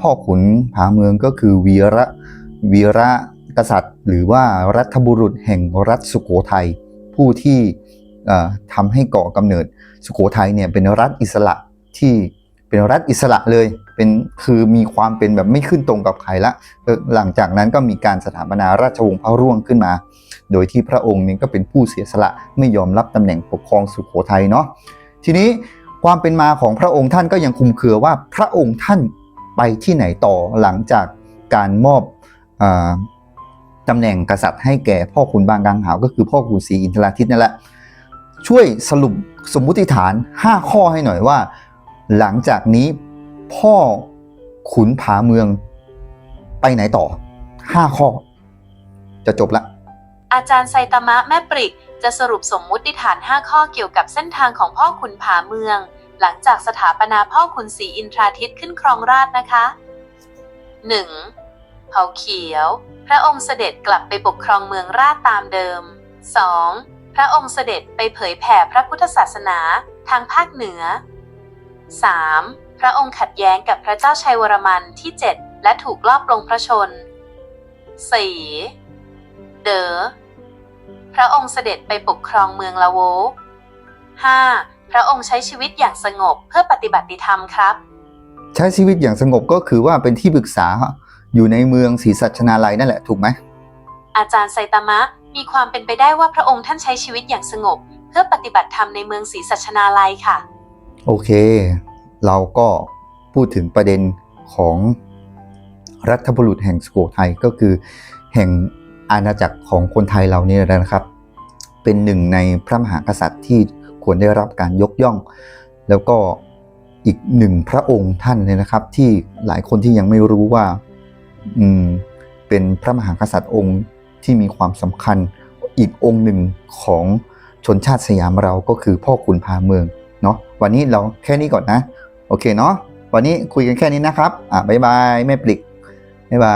พ่อขุนผาเมืองก็คือวีระวีระกษัตริย์ หรือว่ารัฐบุรุษแห่งรัฐสุโขทัยผู้ที่เอ่อทำให้ก่อกำเนิดสุโขทัยเนี่ยเป็นรัฐอิสระที่เป็นรัฐอิสระเลยเป็นคือมีความเป็นแบบไม่ขึ้นตรงกับใครละหลังจากนั้นก็มีการสถาปนาราชวงศ์พระร่วงขึ้นมา โดยที่พระองค์เนี่ยก็เป็นผู้เสียสละไม่ยอมรับตำแหน่งปกครองสุโขทัยเนาะทีนี้ความเป็นมาของพระองค์ท่านก็ยังคุมเครือว่าพระองค์ท่าน ไปที่ไหนต่อหลังจากการมอบอตำแหน่งกษัตริย์ให้แก่พ่อขุนบางกังหาว ก็คือพ่อขุนศรีอินทราทิตนั่นแหละช่วยสรุปสมมุติฐาน 5 ข้อให้หน่อยว่า หลังจากนี้พ่อขุนผาเมืองไปไหนต่อ 5 ข้อ จะจบละอาจารย์ไซตามะแม่ปริกจะสรุปสมมุติฐาน 5 ข้อเกี่ยวกับเส้นทางของพ่อขุนผาเมือง หลังจากสถาปนาพ่อขุนศรีอินทราทิตขึ้นครองราชนะคะ 1. เผาเขียว พระองค์เสด็จกลับไปปกครองเมืองราชตามเดิม 2. พระองค์เสด็จไปเผยแผ่พระพุทธศาสนาทางภาคเหนือ 3. พระองค์ขัดแย้งกับพระเจ้าชัยวรมันที่ 7 และถูกลอบลงพระชน 4. เดอพระองค์เสด็จไปปกครองเมืองลาโว 5. พระองค์ใช้ชีวิตอย่างสงบเพื่อปฏิบัติธรรมครับ ใช้ชีวิตอย่างสงบก็คือว่าเป็นที่ปรึกษาอยู่ในเมืองศรีสัชนาลัยนั่นแหละถูกไหมอาจารย์ไซตามะมีความเป็นไปได้ว่าพระองค์ท่านใช้ชีวิตอย่างสงบ เพื่อปฏิบัติธรรมในเมืองศรีสัชนาลัยค่ะ โอเค เราก็พูดถึงประเด็นของรัฐบุรุษแห่งสุโขทัยก็คือแห่งอาณาจักรของคนไทยเราเนี่ยนะครับ เป็นหนึ่งในพระมหากษัตริย์ที่ ควรได้รับการยกย่อง แล้วก็อีกหนึ่งพระองค์ท่านเนี่ยนะครับ ที่หลายคนที่ยังไม่รู้ว่าอืมเป็นพระมหากษัตริย์องค์ที่มีความสำคัญอีกองค์หนึ่งของชนชาติสยามเราก็คือพ่อขุนพาเมืองเนาะวันนี้เราแค่นี้ก่อนนะ โอเคเนาะวันนี้คุยกันแค่นี้นะครับ อะบ๊ายบายแม่ปลิกบ๊ายบาย